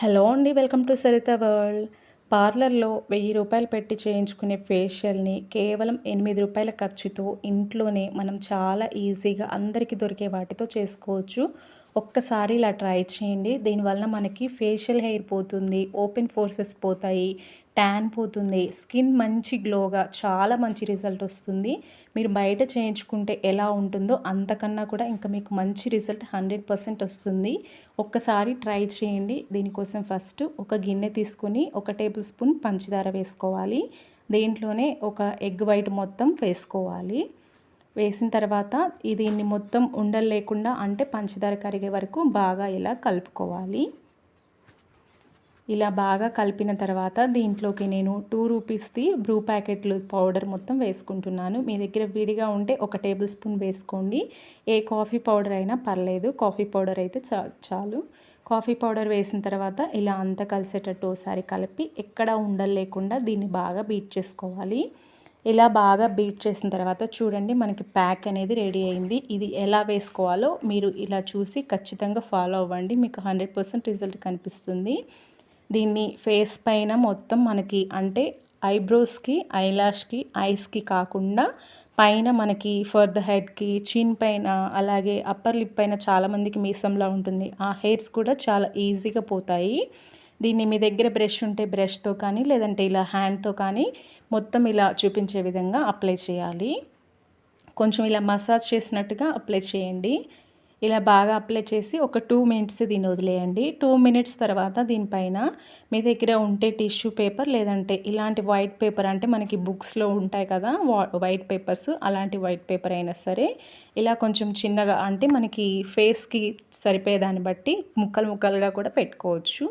Hello అండి welcome to Saritha world. పార్లర్లో వెయ్యి రూపాయలు పెట్టి చేయించుకునే ఫేషియల్ని కేవలం ఎనిమిది రూపాయల ఖర్చుతో ఇంట్లోనే మనం చాలా ఈజీగా అందరికీ దొరికే వాటితో చేసుకోవచ్చు. ఒక్కసారి ఇలా ట్రై చేయండి. దీనివల్ల మనకి ఫేషియల్ హెయిర్ పోతుంది ఓపెన్ ఫోర్సెస్ పోతాయి ట్యాన్ పోతుంది స్కిన్ మంచి గ్లోగా చాలా మంచి రిజల్ట్ వస్తుంది. మీరు బయట చేయించుకుంటే ఎలా ఉంటుందో అంతకన్నా కూడా ఇంకా మీకు మంచి రిజల్ట్ హండ్రెడ్ పర్సెంట్ వస్తుంది. ఒక్కసారి ట్రై చేయండి. దీనికోసం ఫస్ట్ ఒక గిన్నె తీసుకొని ఒక టేబుల్ స్పూన్ పంచదార వేసుకోవాలి. దీంట్లోనే ఒక ఎగ్ వైట్ మొత్తం వేసుకోవాలి. వేసిన తర్వాత దీన్ని మొత్తం ఉండలు లేకుండా అంటే పంచదార కరిగే వరకు బాగా ఇలా కలుపుకోవాలి. ఇలా బాగా కలిపిన తర్వాత దీంట్లోకి నేను టూ రూపీస్ది బ్రూ ప్యాకెట్లు పౌడర్ మొత్తం వేసుకుంటున్నాను. మీ దగ్గర విడిగా ఉంటే ఒక టేబుల్ స్పూన్ వేసుకోండి. ఏ కాఫీ పౌడర్ అయినా పర్లేదు. కాఫీ పౌడర్ అయితే చాలు. కాఫీ పౌడర్ వేసిన తర్వాత ఇలా అంతా కలిసేటట్టు ఒకసారి కలిపి ఎక్కడ ఉండలేకుండా దీన్ని బాగా బీట్ చేసుకోవాలి. ఇలా బాగా బీట్ చేసిన తర్వాత చూడండి మనకి ప్యాక్ అనేది రెడీ అయింది. ఇది ఎలా వేసుకోవాలో మీరు ఇలా చూసి ఖచ్చితంగా ఫాలో అవ్వండి. మీకు హండ్రెడ్ పర్సెంట్ రిజల్ట్ కనిపిస్తుంది. దీన్ని ఫేస్ పైన మొత్తం మనకి అంటే ఐబ్రోస్కి ఐలాష్కి ఐస్కి కాకుండా పైన మనకి ఫర్ ద హెడ్కి చిన్ పైన అలాగే అప్పర్ లిప్ పైన చాలామందికి మీసంలా ఉంటుంది. ఆ హెయిర్స్ కూడా చాలా ఈజీగా పోతాయి. దీన్ని మీ దగ్గర బ్రష్ ఉంటే బ్రష్తో కానీ లేదంటే ఇలా హ్యాండ్తో కానీ మొత్తం ఇలా చూపించే విధంగా అప్లై చేయాలి. కొంచెం ఇలా మసాజ్ చేసినట్టుగా అప్లై చేయండి. ఇలా బాగా అప్లై చేసి ఒక టూ మినిట్స్ దీన్ని వదిలేయండి. టూ మినిట్స్ తర్వాత దీనిపైన మీ దగ్గర ఉంటే టిష్యూ పేపర్ లేదంటే ఇలాంటి వైట్ పేపర్ అంటే మనకి బుక్స్లో ఉంటాయి కదా వైట్ పేపర్స్ అలాంటి వైట్ పేపర్ అయినా సరే ఇలా కొంచెం చిన్నగా అంటే మనకి ఫేస్కి సరిపోయేదాన్ని బట్టి ముక్కలు ముక్కలుగా కూడా పెట్టుకోవచ్చు.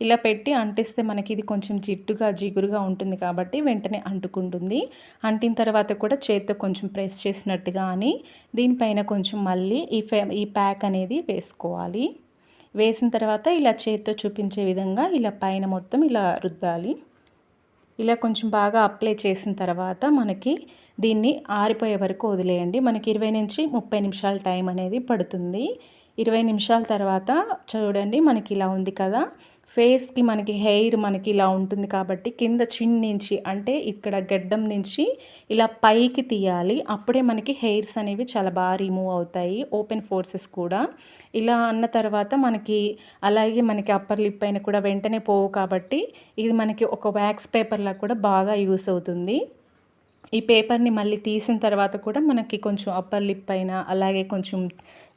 ఇలా పెట్టి అంటిస్తే మనకి ఇది కొంచెం జిడ్డుగా జిగురుగా ఉంటుంది కాబట్టి వెంటనే అంటుకుంటుంది. అంటిన తర్వాత కూడా చేత్తో కొంచెం ప్రెస్ చేసినట్టుగా అని దీనిపైన కొంచెం మళ్ళీ ఈ ఈ ప్యాక్ అనేది వేసుకోవాలి. వేసిన తర్వాత ఇలా చేత్తో చూపించే విధంగా ఇలా పైన మొత్తం ఇలా రుద్దాలి. ఇలా కొంచెం బాగా అప్లై చేసిన తర్వాత మనకి దీన్ని ఆరిపోయే వరకు వదిలేయండి. మనకి ఇరవై నుంచి ముప్పై నిమిషాల టైం అనేది పడుతుంది. ఇరవై నిమిషాల తర్వాత చూడండి మనకి ఇలా ఉంది కదా. ఫేస్కి మనకి హెయిర్ మనకి ఇలా ఉంటుంది కాబట్టి కింద చిన్ నుంచి అంటే ఇక్కడ గడ్డం నుంచి ఇలా పైకి తీయాలి. అప్పుడే మనకి హెయిర్స్ అనేవి చాలా బాగా రిమూవ్ అవుతాయి. ఓపెన్ ఫోర్సెస్ కూడా. ఇలా అన్న తర్వాత మనకి అలాగే మనకి అప్పర్ లిప్ పైన కూడా వెంటనే పోవు కాబట్టి ఇది మనకి ఒక వ్యాక్స్ పేపర్లా కూడా బాగా యూస్ అవుతుంది. ఈ పేపర్ని మళ్ళీ తీసిన తర్వాత కూడా మనకి కొంచెం అప్పర్ లిప్ పైన అలాగే కొంచెం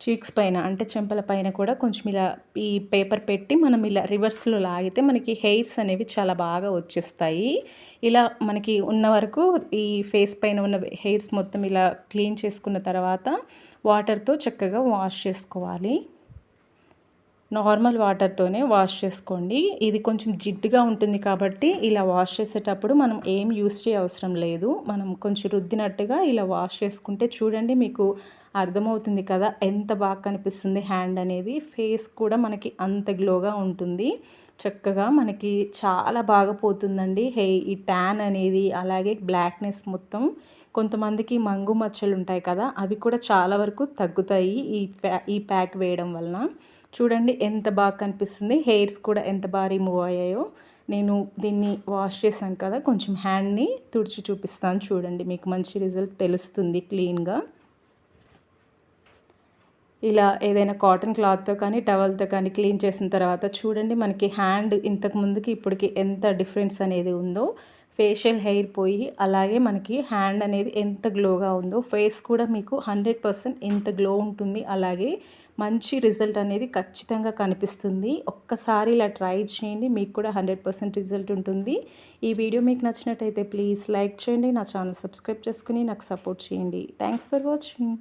చీక్స్ పైన అంటే చెంపల పైన కూడా కొంచెం ఇలా ఈ పేపర్ పెట్టి మనం ఇలా రివర్స్లో లాగితే మనకి హెయిర్స్ అనేవి చాలా బాగా వచ్చేస్తాయి. ఇలా మనకి ఉన్న వరకు ఈ ఫేస్ పైన ఉన్న హెయిర్స్ మొత్తం ఇలా క్లీన్ చేసుకున్న తర్వాత వాటర్తో చక్కగా వాష్ చేసుకోవాలి. నార్మల్ వాటర్తోనే వాష్ చేసుకోండి. ఇది కొంచెం జిడ్డుగా ఉంటుంది కాబట్టి ఇలా వాష్ చేసేటప్పుడు మనం ఏం యూస్ చేయ అవసరం లేదు. మనం కొంచెం రుద్దినట్టుగా ఇలా వాష్ చేసుకుంటే చూడండి మీకు అర్థమవుతుంది కదా ఎంత బాగా కనిపిస్తుంది హ్యాండ్ అనేది. ఫేస్ కూడా మనకి అంత గ్లోగా ఉంటుంది. చక్కగా మనకి చాలా బాగా పోతుందండి. హే ఈ ట్యాన్ అనేది అలాగే బ్లాక్నెస్ మొత్తం. కొంతమందికి మంగు మచ్చలు ఉంటాయి కదా అవి కూడా చాలా వరకు తగ్గుతాయి ఈ ఈ ప్యాక్ వేయడం వలన. చూడండి ఎంత బాగా కనిపిస్తుంది. హెయిర్స్ కూడా ఎంత బాగా రిమూవ్ అయ్యాయో. నేను దీన్ని వాష్ చేశాను కదా కొంచెం హ్యాండ్ని తుడిచి చూపిస్తాను చూడండి. మీకు మంచి రిజల్ట్ తెలుస్తుంది క్లీన్గా ఇలా ఏదైనా కాటన్ క్లాత్తో కానీ టవల్తో కానీ క్లీన్ చేసిన తర్వాత చూడండి మనకి హ్యాండ్ ఇంతకు ముందుకి ఇప్పటికి ఎంత డిఫరెన్స్ అనేది ఉందో. ఫేషియల్ హెయిర్ పోయి అలాగే మనకి హ్యాండ్ అనేది ఎంత గ్లోగా ఉందో. ఫేస్ కూడా మీకు హండ్రెడ్ పర్సెంట్ ఎంత గ్లో ఉంటుంది. అలాగే మంచి రిజల్ట్ అనేది ఖచ్చితంగా కనిపిస్తుంది. ఒక్కసారి ఇలా ట్రై చేయండి. మీకు కూడా హండ్రెడ్ పర్సెంట్ రిజల్ట్ ఉంటుంది. ఈ వీడియో మీకు నచ్చినట్టయితే ప్లీజ్ లైక్ చేయండి. నా ఛానల్ సబ్స్క్రైబ్ చేసుకుని నాకు సపోర్ట్ చేయండి. Thanks for watching.